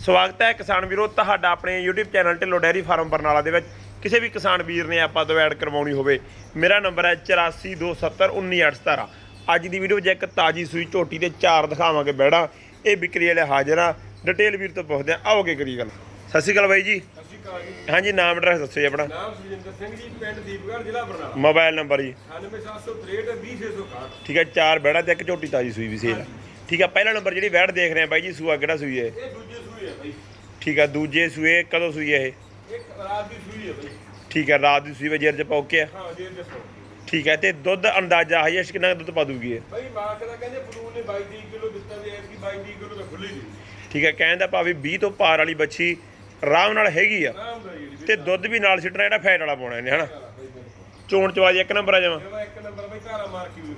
ਸਵਾਗਤ ਹੈ ਕਿਸਾਨ ਵੀਰੋ ਤੁਹਾਡਾ ਆਪਣੇ YouTube channel Dhillon dairy farm Barnala ਦੇ ਵਿੱਚ। ਕਿਸੇ ਵੀ ਕਿਸਾਨ ਵੀਰ ਨੇ ਆਪਾਂ ਤੋਂ ਐਡ ਕਰਵਾਉਣੀ ਹੋਵੇ ਮੇਰਾ ਨੰਬਰ ਹੈ 8427191817 ਅੱਜ ਦੀ ਵੀਡੀਓ 'ਚ ਇੱਕ ਤਾਜੀ ਸੂਈ ਝੋਟੀ ਤੇ ਚਾਰ ਦਿਖਾਵਾਂਗੇ ਬੈੜਾ। ਇਹ ਵਿਕਰੀ ਵਾਲੇ ਹਾਜ਼ਰ ਆ। ਡਿਟੇਲ ਵੀਰ ਤੋਂ ਪੁੱਛਦੇ ਆ ਆਓਗੇ ਕਰੀ ਗੱਲ। ਸਤਿ ਸ਼੍ਰੀ ਅਕਾਲ ਬਾਈ ਜੀ। ਸਤਿ ਸ਼੍ਰੀ ਅਕਾਲ ਜੀ। ਹਾਂਜੀ ਨਾਮ ਐਡਰੈਸ ਦੱਸੋ ਜੀ ਆਪਣਾ। ਨਾਮ ਸੁਜਿੰਦਰ ਸਿੰਘ ਜੀ ਪਿੰਡ ਦੀਪਗੜ੍ਹ ਜ਼ਿਲ੍ਹਾ ਬਰਨਾਲਾ। ਮੋਬਾਈਲ ਨੰਬਰ ਜੀ। 98763 20661 ਠੀਕ ਹੈ ਚਾਰ ਬੈੜਾ ਤੇ ਇੱਕ ਝੋਟੀ ਤਾਜੀ ਸੂਈ ਵੀ ਸੇਲ ਠੀਕ ਹੈ ਪਹਿਲਾ ਨੰਬਰ ਜਿਹੜੀ ਬੈੜ ਦੇਖ ਰਹੇ ਆ ਬਾਈ ਜੀ ਸੂਆ ਕਿਹੜਾ ਸੂਈ ਹੈ ਇਹ ਦੂਜੇ ਸੂਈ ਹੈ ਬਾਈ। ਠੀਕ ਹੈ ਦੂਜੇ ਸੂਏ ਕਦੋਂ ਸੂਈ ਹੈ ਇਹ? ਇੱਕ ਰਾਤ ਦੀ ਸੂਈ ਹੈ ਬਾਈ। ਠੀਕ ਹੈ ਰਾਤ ਦੀ ਸੂਈ ਵਜੇਰ ਚ ਪੌਕੇ ਆ? ਹਾਂ ਜੀ ਦੱਸੋ ਠੀਕ ਹੈ ਤੇ ਦੁੱਧ ਅੰਦਾਜ਼ਾ ਹਾਈਐਸਟ ਕਿੰਨਾ ਕੁ ਦੁੱਧ ਪਾ ਦੂਗੀ ਇਹ? ਬਾਈ ਮਾਰਕ ਦਾ ਕਹਿੰਦੇ ਫਲੂਨ ਨੇ 22 ਕਿਲੋ ਦਿੱਤਾ ਵੀ ਐਤਕੀ 22 ਕਿਲੋ ਤਾਂ ਖੁੱਲੀ ਨਹੀਂ। ਠੀਕ ਹੈ ਕਹਿਣ ਦਾ ਭਾਵੇਂ 20 ਤੋਂ ਪਾਰ ਵਾਲੀ ਬੱਚੀ ਆਰਾਮ ਨਾਲ ਹੈਗੀ ਆ ਜੀ ਤੇ ਦੁੱਧ ਵੀ ਨਾਲ ਸਿੱਟਣਾ ਜਿਹੜਾ ਫੈਟ ਵਾਲਾ ਪਾਉਣਾ ਇਹਨੇ ਹਨਾ? ਚੋਣ ਚਵਾਜ ਇੱਕ ਨੰਬਰ ਆ ਜਾਵਾਂ ਇੱਕ ਨੰਬਰ ਬਾਈ ਘਾਰਾ ਮਾਰ ਕੇ ਵੀ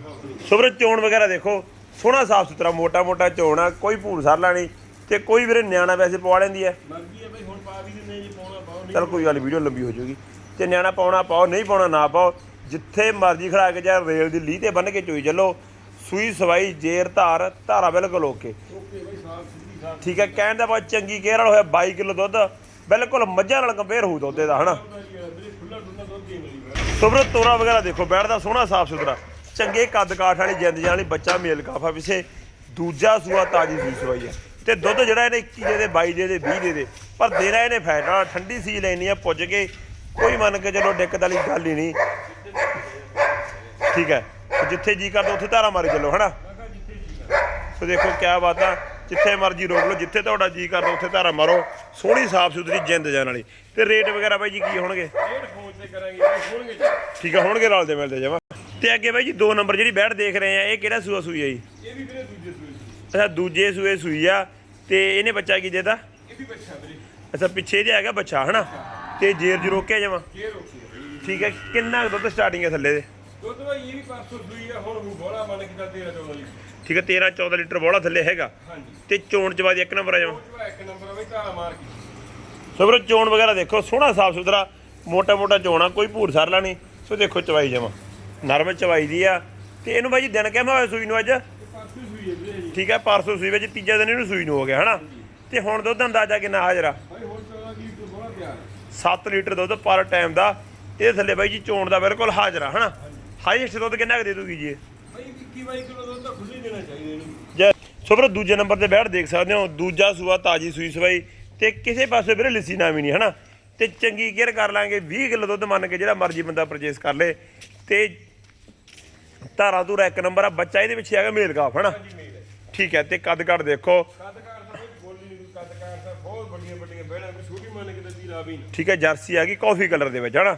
ਸੁਬਰ ਚੋਣ ਵਗੈਰਾ ਦੇਖੋ। ਸੋਹਣਾ ਸਾਫ਼ ਸੁਥਰਾ ਮੋਟਾ ਮੋਟਾ ਚੋਣ ਆ ਕੋਈ ਭੂਰ ਸਰ ਲਾਣੀ ਤੇ ਕੋਈ ਵੀਰੇ ਨਿਆਣਾ ਵੈਸੇ ਪਵਾ ਲੈਂਦੀ ਹੈ। ਮਰਜ਼ੀ ਹੈ ਬਾਈ ਹੁਣ ਪਾ ਵੀ ਦਿੰਦੇ ਜੀ ਪਾਉਣਾ ਪਾਉ ਨਹੀਂ ਚਲ ਕੋਈ ਗੱਲ ਵੀਡੀਓ ਲੰਬੀ ਹੋ ਜਾਊਗੀ। ਤੇ ਨਿਆਣਾ ਪਾਉਣਾ ਪਾਓ ਨਹੀਂ ਪਾਉਣਾ ਨਾ ਪਾਓ ਜਿੱਥੇ ਮਰਜ਼ੀ ਖੜਾ ਕੇ ਜਾਂ ਰੇਲ ਦੀ ਲੀਹ ਤੇ ਬੰਨ ਕੇ ਚੋਈ ਚੱਲੋ ਸੂਈ ਸਵਾਈ ਜੇਰ ਧਾਰ ਧਾਰਾ ਬਿਲਕੁਲ ਓਕੇ। ਓਕੇ ਬਾਈ ਸਾਫ਼ ਸਿੱਧੀ ਸਾਫ਼ ਠੀਕ ਹੈ ਕਹਿਣ ਦਾ ਬਾਅਦ ਚੰਗੀ ਕੇਅਰ ਵਾਲਾ ਹੋਇਆ 22 ਕਿਲੋ ਦੁੱਧ ਬਿਲਕੁਲ ਮੱਝਾਂ ਨਾਲ ਕੰਪੇਅਰ ਹੋਊ ਦੁੱਧ ਦਾ ਹਨਾ ਸੁਬਰ ਤੋਰਾ ਵਗੈਰਾ ਦੇਖੋ ਬੈਠਦਾ ਸੋਹਣਾ ਸਾਫ਼ ਸੁਥਰਾ। ਚੰਗੇ ਕੱਦ ਕਾਠ ਵਾਲੀ ਜਿੰਦ ਜਾਨ ਵਾਲੀ ਬੱਚਾ ਮੇਲ ਕਾਫਾ ਵਿਸੇ ਦੂਜਾ ਸੂਆ ਤਾਜੀ ਸੂਈ ਸਵਾਈ ਹੈ ਤੇ ਦੁੱਧ ਜਿਹੜਾ ਇਹਨੇ 21 ਦੇ ਦੇ 22 ਦੇ ਦੇ 20 ਦੇ ਦੇ। ਪਰ ਦੇਣਾ ਇਹਨੇ ਫੈਟ ਵਾਲਾ ਠੰਡੀ ਸੀ ਲੈਣੀ ਆ ਪੁੱਜ ਕੇ ਕੋਈ ਮੰਨ ਕੇ ਚਲੋ ਦਿੱਕਤ ਵਾਲੀ ਗੱਲ ਹੀ ਨਹੀਂ। ਠੀਕ ਹੈ। ਜਿੱਥੇ ਜੀ ਕਰਦਾ ਉੱਥੇ ਧਾਰਾ ਮਾਰੀ ਚੱਲੋ ਹਨਾ? ਸੋ ਦੇਖੋ ਕਿਆ ਬਾਤ ਆ। ਜਿੱਥੇ ਮਰਜ਼ੀ ਰੋਕ ਲਓ ਜਿੱਥੇ ਤੁਹਾਡਾ ਜੀ ਕਰਦਾ ਉੱਥੇ ਧਾਰਾ ਮਾਰੋ। ਸੋਹਣੀ ਸਾਫ਼ ਸੁਥਰੀ ਜਿੰਦ ਜਾਨ ਵਾਲੀ। ਤੇ ਰੇਟ ਵਗੈਰਾ ਬਾਈ ਜੀ ਕੀ ਹੋਣਗੇ? ਰੇਡ ਫੋਨ ਤੇ ਕਰਾਂਗੇ ਬਾਈ ਹੋਣਗੇ। ਠੀਕ ਆ ਹੋਣਗੇ ਰਲਦੇ ਮਿਲਦੇ ਜਾਵਾ ਤੇ ਅੱਗੇ ਬਾਈ ਜੀ ਦੋ ਨੰਬਰ ਜਿਹੜੀ ਬੈਠ ਦੇਖ ਰਹੇ ਆ ਇਹ ਕਿਹੜਾ ਸੂਆ ਸੂਈ ਆ ਜੀ? ਇਹ ਵੀ ਵੀਰੇ ਦੂਜੇ ਸੂਈ। ਸੀ ਅੱਛਾ ਦੂਜੇ ਸੂਏ ਸੂਈ ਆ ਤੇ ਇਹਨੇ ਬੱਚਾ ਕੀ ਦੇਤਾ? ਇਹ ਵੀ ਬੱਚਾ ਵੀਰੇ। ਅੱਛਾ ਪਿੱਛੇ ਇਹਦੇ ਹੈਗਾ ਬੱਚਾ ਹਨਾ? ਤੇ ਜੇਰ ਜੀ ਰੋਕਿਆ ਜਾਵਾ ਠੀਕ ਹੈ ਕਿੰਨਾ ਦੁੱਧ ਸਟਾਰਟਿੰਗ ਹੈ ਥੱਲੇ ਦੇ? ਦੁੱਧ ਬਾਈ ਇਹ ਵੀ ਪਰਸੋਂ ਸੂਈ ਆ ਹੁਣ ਉਹ ਬੋਲਾ ਮੰਨ ਕੇ ਚੱਲ 13 14 ਲੀਟਰ। ਠੀਕ ਹੈ 13 14 ਲੀਟਰ ਬੋਲਾ ਥੱਲੇ ਹੈਗਾ। ਹਾਂਜੀ। ਤੇ ਚੋਣ ਚ ਬਾਅਦ ਇੱਕ ਨੰਬਰ ਆ ਜਾਵਾ ਉਹ ਚਵਾ ਇੱਕ ਨੰਬਰ ਆ ਬਾਈ ਧਾਰਾ ਮਾਰ ਕੇ। ਸੋ ਵੀਰੋ ਚੋਣ ਵਗੈਰਾ ਦੇਖੋ ਸੋਹਣਾ ਸਾਫ਼ ਸੁਥਰਾ ਮੋਟਾ ਮੋਟਾ ਚੋਣਾ ਕੋਈ ਭੂਰ ਸਰ ਲਾਣੀ ਸੋ ਦੇਖੋ ਚਵਾਈ ਜਾਵਾ ਨਰਮ ਚਵਾਈ ਦੀ ਆ। ਤੇ ਇਹਨੂੰ ਬਾਈ ਜੀ ਦਿਨ ਕਿਵੇਂ ਹੋਇਆ ਸੂਈ ਨੂੰ ਅੱਜ? ਪਰਸੋਂ ਸੂਈ ਹੈ ਵੀਰੇ ਜੀ ਠੀਕ ਹੈ ਪਰਸੋਂ ਸੂਈ ਵਿੱਚ, ਤੀਜਾ ਦਿਨ ਇਹਨੂੰ ਸੂਈ ਨੂੰ ਹੋ ਗਿਆ, ਹਨਾ? ਤੇ ਹੁਣ ਦੁੱਧ ਅੰਦਾਜ਼ਾ ਕਿੰਨਾ ਹਾਜ਼ਰ ਆ ਬਾਈ ਹੁਣ 14 ਲੀਟਰ ਬੋਲਾ ਤਿਆਰ 7 ਲੀਟਰ ਦੁੱਧ ਪਰ ਟਾਈਮ ਦਾ। ਇਹ ਥੱਲੇ ਬਾਈ ਜੀ ਚੋਣ ਦਾ ਬਿਲਕੁਲ ਹਾਜ਼ਰਾ ਆ ਹਨਾ? ਹਾਈਐਸਟ ਦੁੱਧ ਕਿੰਨਾ ਕੁ ਦੇ ਦੂਗੀ ਜੀ ਬਾਈ 21 22 ਕਿਲੋ ਦੁੱਧ ਤਾਂ ਖੁੱਲੀ ਦੇਣਾ ਚਾਹੀਦਾ ਇਹਨੂੰ ਜੇ ਸੋ ਵੀਰੋ, ਦੂਜੇ ਨੰਬਰ ਤੇ ਬੈਠ ਦੇਖ ਸਕਦੇ ਹੋ। ਦੂਜਾ ਸੂਆ, ਤਾਜੀ ਸੂਈ ਸਵਾਈ। ਤੇ ਕਿਸੇ ਪਾਸੇ ਵੀਰੇ ਲਿੱਸੀ ਨਾ ਵੀ ਨਹੀਂ ਹਨਾ? ਤੇ ਚੰਗੀ ਕੇਅਰ ਕਰ ਲਾਂਗੇ। 20 ਕਿਲੋ ਦੁੱਧ ਮੰਨ ਕੇ ਜਿਹੜਾ ਮਰਜ਼ੀ ਬੰਦਾ ਪਰਚੇਸ ਕਰ ਲੇ। ਤੇ ਧਾਰਾ ਧੂਰਾ ਇੱਕ ਨੰਬਰ ਆ ਬੱਚਾ ਇਹਦੇ ਵਿੱਚ ਹੈਗਾ ਮੇਲ ਕਾਫ ਹਨਾ? ਠੀਕ ਹੈ ਤੇ ਕੱਦ ਕੱਟ ਦੇਖੋ ਠੀਕ ਹੈ ਜਰਸੀ ਆ ਗਈ ਕਾਫੀ ਕਲਰ ਦੇ ਵਿੱਚ ਹਨਾ?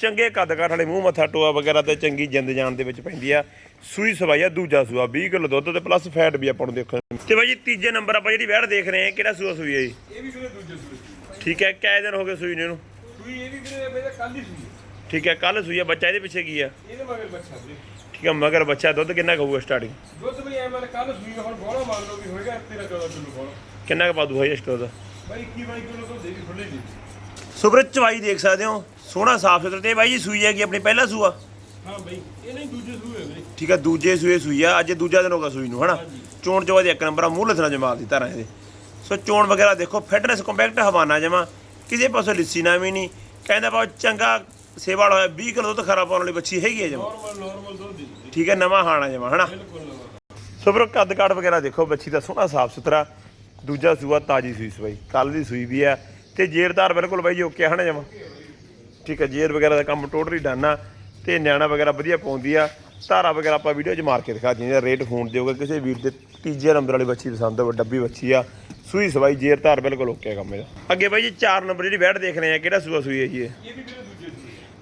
ਚੰਗੇ ਕੱਦ ਕਾਠ ਵਾਲੇ ਮੂੰਹ ਮੱਥਾ ਟੋਆ ਵਗੈਰਾ ਤੇ ਚੰਗੀ ਜਿੰਦ ਜਾਨ ਦੇ ਵਿੱਚ ਪੈਂਦੀ ਆ। ਸੂਈ ਸਵਾਈ ਆ ਦੂਜਾ ਸੂਆ 20 ਕਿਲੋ ਦੁੱਧ ਤੇ ਪਲੱਸ ਫੈਟ ਵੀ ਆਪਾਂ ਨੂੰ ਦੇਖਣ ਨੂੰ। ਤੇ ਬਾਈ ਜੀ ਤੀਜੇ ਨੰਬਰ ਆਪਾਂ ਜਿਹੜੀ ਵੈੜ ਦੇਖ ਰਹੇ ਹਾਂ ਕਿਹੜਾ ਸੂਆ ਸੂਈ ਹੈ ਜੀ? ਇਹ ਵੀ ਵੀਰੇ ਦੂਜੇ ਸੂਈ। ਠੀਕ ਹੈ ਕਿੰਨੇ ਦਿਨ ਹੋ ਗਏ ਸੂਈ ਨੂੰ ਇਹਨੂੰ? ਸੂਈ ਇਹ ਵੀ ਵੀਰੇ ਕੱਲ ਹੀ ਸੂਈ। ਠੀਕ ਹੈ ਕੱਲ ਸੂਈ ਆ ਬੱਚਾ ਇਹਦੇ ਪਿੱਛੇ ਕੀ ਆ? ਇਹਦੇ ਮਗਰ ਬੱਚਾ ਵੀਰੇ। ਠੀਕ ਹੈ ਮਗਰ ਬੱਚਾ ਦੁੱਧ ਕਿੰਨਾ ਕਹੂਗਾ ਸਟਾਰਟਿੰਗ ਦੁੱਧ ਵੀ ਐ ਮਨ ਕੱਲ ਸੂਈ ਆ, ਹੁਣ ਬੋਲਾ ਮੰਨ ਲਓ ਵੀ ਹੋਏਗਾ 13 14 ਕਿਲੋ ਬੋਲਾ ਕਿੰਨਾ ਕੁ ਪਾ ਦੂ ਹਾਈਐਸਟ ਉਹਦਾ ਬਾਈ 21 22 ਕਿਲੋ ਤੋਂ ਦੇ ਵੀ ਖੁੱਲੇ ਜੀ ਸੁਬਰਤ ਚਵਾਈ ਦੇਖ ਸਕਦੇ ਹੋ। ਸੋਹਣਾ ਸਾਫ਼ ਸੁਥਰਾ ਤੇ ਬਾਈ ਜੀ ਸੂਈ ਹੈਗੀ ਆਪਣੀ ਪਹਿਲਾ ਸੂਆ। ਹਾਂ ਬਾਈ ਇਹ ਨਹੀਂ ਦੂਜੇ ਸੂਏ ਵੀਰੇ ਠੀਕ ਹੈ ਦੂਜੇ ਸੂਏ ਸੂਈ ਆ ਅੱਜ ਦੂਜਾ ਦਿਨ ਹੋ ਗਿਆ ਸੂਈ ਨੂੰ ਹਨਾ? ਚੋਣ ਚਵਾ ਦੇ ਇੱਕ ਨੰਬਰ ਆ ਮੂੰਹ ਲੱਥਣਾ ਜਮਾਲ ਦੀ ਤਰ੍ਹਾਂ ਇਹਦੇ। ਸੋ ਚੋਣ ਵਗੈਰਾ ਦੇਖੋ ਫਿਟਨੈਸ ਕੰਪੈਕਟ ਹਵਾਨਾ ਜਮਾ। ਕਿਸੇ ਪਾਸੇ ਲਿੱਸੀ ਨਾ ਵੀ ਨਹੀਂ ਕਹਿੰਦਾ ਬਾ ਚੰਗਾ ਸੇਵਾ ਵਾਲਾ ਹੋਇਆ 20 ਕਿਲੋ ਦੁੱਧ ਖਰਾ ਪਾਉਣ ਵਾਲੀ ਬੱਚੀ ਹੈਗੀ ਹੈ ਜਮਾ। ਨਾਰਮਲ ਨਾਰਮਲ ਦੁੱਧ ਦੇ ਠੀਕ ਹੈ, ਨਵਾਂ ਹਾਣਾ ਜਮਾ, ਹਨਾ? ਬਿਲਕੁਲ ਨਵਾਂ ਸੋ ਫਿਰ ਕੱਦ ਕਾਠ ਵਗੈਰਾ ਦੇਖੋ, ਬੱਚੀ ਦਾ ਸੋਹਣਾ ਸਾਫ਼ ਸੁਥਰਾ। ਦੂਜਾ ਸੂਆ ਤਾਜੀ ਸੂਈ ਸਵਾਈ ਕੱਲ ਦੀ ਸੂਈ ਵੀ ਆ ਤੇ ਜੇਰਦਾਰ ਬਿਲਕੁਲ ਬਾਈ ਓਕੇ ਹਨਾ ਜਮਾ? ਠੀਕ ਹੈ, ਜੇਰ ਵਗੈਰਾ ਦਾ ਕੰਮ ਟੋਟਲੀ ਡਨ ਆ। ਤੇ ਨਿਆਣਾ ਵਗੈਰਾ ਵਧੀਆ ਪਾਉਂਦੀ ਆ। ਧਾਰਾ ਵਗੈਰਾ ਆਪਾਂ ਵੀਡੀਓ 'ਚ ਮਾਰ ਕੇ ਦਿਖਾ ਦਿੰਦੇ ਆ ਰੇਟ ਫੋਨ ਦਿਓਗੇ। ਕਿਸੇ ਵੀਰ ਦੇ ਤੀਜੇ ਨੰਬਰ ਵਾਲੀ ਬੱਚੀ ਪਸੰਦ ਹੋਵੇ ਡੱਬੀ ਬੱਚੀ ਆ। ਸੂਈ ਸਵਾਈ ਜੇਰ ਧਾਰ ਬਿਲਕੁਲ ਓਕੇ ਆ ਕੰਮ ਇਹਦਾ। ਅੱਗੇ ਬਾਈ ਜੀ 4 ਨੰਬਰ ਜਿਹੜੀ ਬੈਠ ਦੇਖ ਰਹੇ ਆ, ਕਿਹੜਾ ਸੂਆ ਸੂਈ ਹੈ ਜੀ ਇਹ? ਵੀ ਦੂਜੇ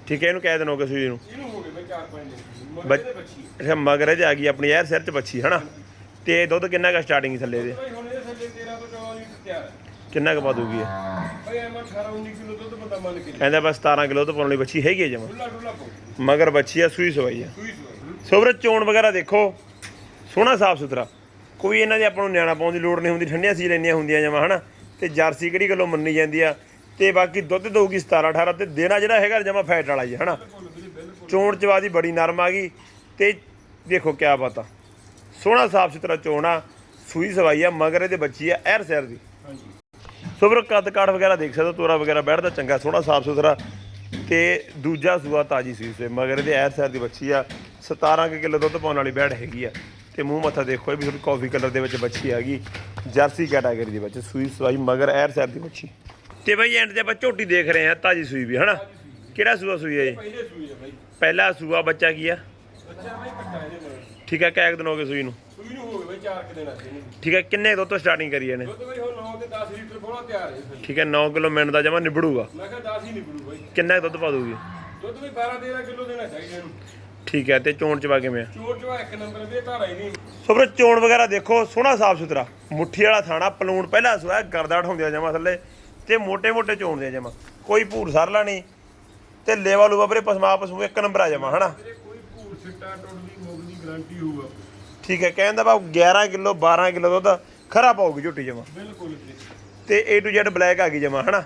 ਠੀਕ ਹੈ ਇਹਨੂੰ ਕਹਿ ਦਿਨ ਹੋ ਗਏ ਸੂਈ ਨੂੰ। ਇਹਨੂੰ ਹੋ ਗਏ ਬਈ 4-5 ਦਿਨ ਮਗਰ ਬੱਚ- ਅੱਛਾ ਮਗਰ 'ਚ ਆ ਗਈ ਆਪਣੀ ਯਾਰ ਸਿਰ 'ਚ ਬੱਚੀ ਹਨਾ? ਤੇ ਦੁੱਧ ਕਿੰਨਾ ਕਾ ਸਟਾਰਟਿੰਗ ਥੱਲੇ ਦੇ? ਬਾਈ ਹੁਣ ਇਹ ਥੱਲੇ 13 ਤੋਂ 14 ਲੀਟਰ ਤਿਆਰ ਹੈ। ਕਿੰਨਾ ਕੁ ਪਾ ਦੂਗੀ ਇਹ? ਬਾਈ ਐ ਮੈਂ 18 19 ਕਿਲੋ ਦੁੱਧ ਬੰਦਾ ਮੰਨ ਕੇ ਕਹਿੰਦਾ ਬਸ 17 ਕਿਲੋ ਤੋਂ ਪਾਉਣ ਵਾਲੀ ਬੱਚੀ ਹੈਗੀ ਹੈ ਜਮਾ? ਖੁੱਲਾ ਡੁੱਲਾ ਪੋ ਮਗਰ ਬੱਚੀ ਆ ਸੂਈ ਸਵਾਈ ਆ। ਸੂਈ ਸੂਈ ਸੋਬਰ ਚੋਣ ਵਗੈਰਾ ਦੇਖੋ। ਸੋਹਣਾ ਸਾਫ਼ ਸੁਥਰਾ। ਕੋਈ ਇਹਨਾਂ ਦੇ ਆਪਾਂ ਨੂੰ ਨਿਆਣਾ ਪਾਉਣ ਦੀ ਲੋੜ ਨਹੀਂ ਹੁੰਦੀ ਠੰਡੀਆਂ ਸੀ ਲੈਣੀਆਂ ਹੁੰਦੀਆਂ ਜਮਾ ਹਨਾ? ਤੇ ਜਰਸੀ ਕਿਹੜੀ ਗੱਲੋਂ ਮੰਨੀ ਜਾਂਦੀ ਆ? ਤੇ ਬਾਕੀ ਦੁੱਧ ਦਊਗੀ 17 18 ਤੇ ਦੇਣਾ ਜਿਹੜਾ ਹੈਗਾ ਜਮਾ ਫੈਟ ਵਾਲਾ ਹੀ ਹੈ, ਹਨਾ? ਚੋਣ ਚਵਾ ਦੀ ਬੜੀ ਨਰਮ ਆ ਗਈ ਤੇ ਦੇਖੋ ਕਿਆ ਪਤਾ ਸੋਹਣਾ ਸਾਫ਼ ਸੁਥਰਾ ਚੋਣ ਆ, ਸੂਈ ਸਵਾਈ ਆ, ਮਗਰ ਇਹਦੇ ਬੱਚੀ ਆ, ਐਰ ਸੈਰ ਦੀ। ਹਾਂਜੀ ਸੋ ਵੀਰੋ, ਕੱਦ ਕਾਠ ਵਗੈਰਾ ਦੇਖ ਸਕਦੇ ਹੋ, ਤੋਰਾ ਵਗੈਰਾ ਬੈਠਦਾ, ਚੰਗਾ, ਸੋਹਣਾ, ਸਾਫ਼ ਸੁਥਰਾ। ਤੇ ਦੂਜਾ ਸੂਆ ਤਾਜੀ ਸੂਈ ਉਸੇ ਮਗਰ ਇਹਦੇ ਐਰ ਸੈਰ ਦੀ ਬੱਚੀ ਆ। 17 ਕੁ ਕਿਲੋ ਦੁੱਧ ਪਾਉਣ ਵਾਲੀ ਬੈੜ ਹੈਗੀ ਆ। ਤੇ ਮੂੰਹ ਮੱਥਾ ਦੇਖੋ, ਇਹ ਵੀ ਥੋੜੀ ਕਾਫੀ ਕਲਰ ਦੇ ਵਿੱਚ ਬੱਚੀ ਗਈ। ਜਰਸੀ ਕੈਟਾਗਰੀ ਦੇ ਵਿੱਚ ਸੂਈ ਸਵਾਈ, ਮਗਰ ਐਰ ਸੈਰ ਦੀ ਬੱਚੀ। ਤੇ ਬਈ ਐਂਡ ਤੇ ਆਪਾਂ ਝੋਟੀ ਦੇਖ ਰਹੇ ਆ ਤਾਜੀ ਸੂਈ ਵੀ ਹਨਾ? ਕਿਹੜਾ ਸੂਆ ਸੂਈ ਹੈ ਜੀ? ਪਹਿਲੇ ਸੂਈ ਹੈ ਬਾਈ। ਪਹਿਲਾ ਸੂਆ ਬੱਚਾ ਕੀ ਆ? ਬੱਚਾ ਬਾਈ ਕੱਟਾ ਇਹਦੇ ਨਾਲ ਠੀਕ ਹੈ ਕੈਕ ਦਿਨ ਹੋ ਗਏ ਸੂਈ ਨੂੰ। ਸੂਈ ਨੂੰ ਹੋ ਗਏ ਬਾਈ ਚਾਰ ਕਿ ਦਿਨ ਇਹਨੂੰ ਠੀਕ ਹੈ ਕਿੰਨੇ ਦੁੱਧ ਤੋਂ ਸਟਾਰਟਿੰਗ ਕਰੀ ਇਹਨੇ? ਦੁੱਧ ਬਾਈ ਹੁਣ 9 ਤੇ 10 ਲੀਟਰ ਬੋਲਾ ਤਿਆਰ ਹੈ ਫਿਰ। ਠੀਕ ਹੈ 9 ਕਿਲੋ ਮਿੰਟ ਦਾ ਜਮਾ ਨਿਬੜੂਗਾ। ਮੈਂ ਕਿਹਾ 10 ਹੀ ਨਹੀਂ ਬੜੂ ਬਾਈ। ਕਿੰਨਾ ਦੁੱਧ ਪਾ ਦੂਗੀ ਦੁੱਧ ਵੀ 12 13 ਕਿਲੋ ਦੇਣਾ ਚਾਹੀਦਾ ਇਹਨੂੰ। ਠੀਕ ਹੈ ਤੇ ਚੋਣ ਚ ਪਾ ਕਿਵੇਂ ਆ? ਚੋਰ ਚਵਾ ਇੱਕ ਨੰਬਰ ਦੇ ਧਾਰਾ ਹੀ ਨਹੀਂ। ਸੋ ਵੀਰੋ ਚੋਣ ਵਗੈਰਾ ਦੇਖੋ ਸੋਹਣਾ ਸਾਫ਼ ਸੁਥਰਾ। ਮੁੱਠੀ ਵਾਲਾ ਥਾਣਾ ਪਲੂਣ ਪਹਿਲਾ ਸੋਇਆ ਗਰਦਾ ਠਾਉਂਦੇ ਜਮਾ ਥੱਲੇ। ਤੇ ਮੋٹے-ਮੋٹੇ ਚੋਣਦੇ ਜਮਾ ਕੋਈ ਭੂਰ ਸਰਲਾ ਨਹੀਂ। ਤੇ ਲੇਵਾ ਲੂਵਾ ਵੀਰੇ ਪਸਮਾ ਪਸੂ ਇੱਕ ਨੰਬਰ ਆ ਜਮਾ ਹਨਾ? ਠੀਕ ਹੈ ਕਹਿੰਦਾ ਬਾ 11 ਕਿਲੋ 12 ਕਿਲੋ ਦੁੱਧ ਖਰਾ ਪਾਉਗੀ ਝੋਟੀ ਜਮਾ। ਤੇ ਏ ਟੂ Z ਬਲੈਕ ਆ ਗਈ ਜਮਾ ਹਨਾ?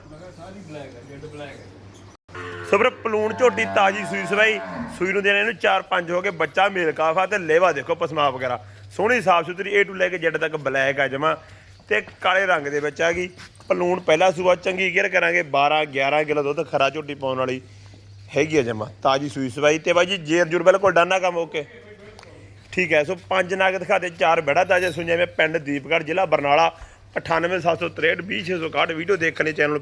ਸਾਰੀ ਪਲੂਣ ਝੋਟੀ ਤਾਜੀ ਸੂਈ ਸਵਾਈ ਸੂਈ ਨੂੰ ਦੇਣੇ ਇਹਨੂੰ 4-5 ਹੋ ਕੇ ਬੱਚਾ ਮੇਲ ਕਾਫਾ ਤੇ ਲੇਵਾ ਦੇਖੋ ਪਸਮਾ ਵਗੈਰਾ। ਸੋਹਣੀ ਸਾਫ਼ ਸੁਥਰੀ ਏ ਟੂ ਲੈ ਕੇ Z ਤੱਕ ਬਲੈਕ ਆ ਜਮਾ ਤੇ ਕਾਲੇ ਰੰਗ ਦੇ ਵਿੱਚ ਆ ਗਈ। ਪਲੂਣ ਪਹਿਲਾ ਸੂਆ ਚੰਗੀ ਕੇਅਰ ਕਰਾਂਗੇ। 12 11 ਕਿਲੋ ਦੁੱਧ ਖਰਾ ਝੋਟੀ ਪਾਉਣ ਵਾਲੀ ਹੈਗੀ ਆ ਜਮਾ, ਤਾਜੀ ਸੂਈ ਸਵਾਈ ਤੇ ਬਾਈ ਜੀ, ਜੇਰ ਜੁਰ ਬਿਲਕੁਲ ਡਾਨਾ ਕੰਮ, ਓਕੇ। ਠੀਕ ਹੈ, ਸੋ ਪੰਜ ਨਗ ਦਿਖਾਤੇ ਚਾਰ ਬੜਾ ਤਾਜੇ ਸੁਣਿਆ ਮੈਂ ਪਿੰਡ ਦੀਪਗੜ੍ਹ ਜ਼ਿਲ੍ਹਾ ਬਰਨਾਲਾ 98763 20661 ਵੀਡੀਓ ਦੇਖਣੇ ਚੈਨਲ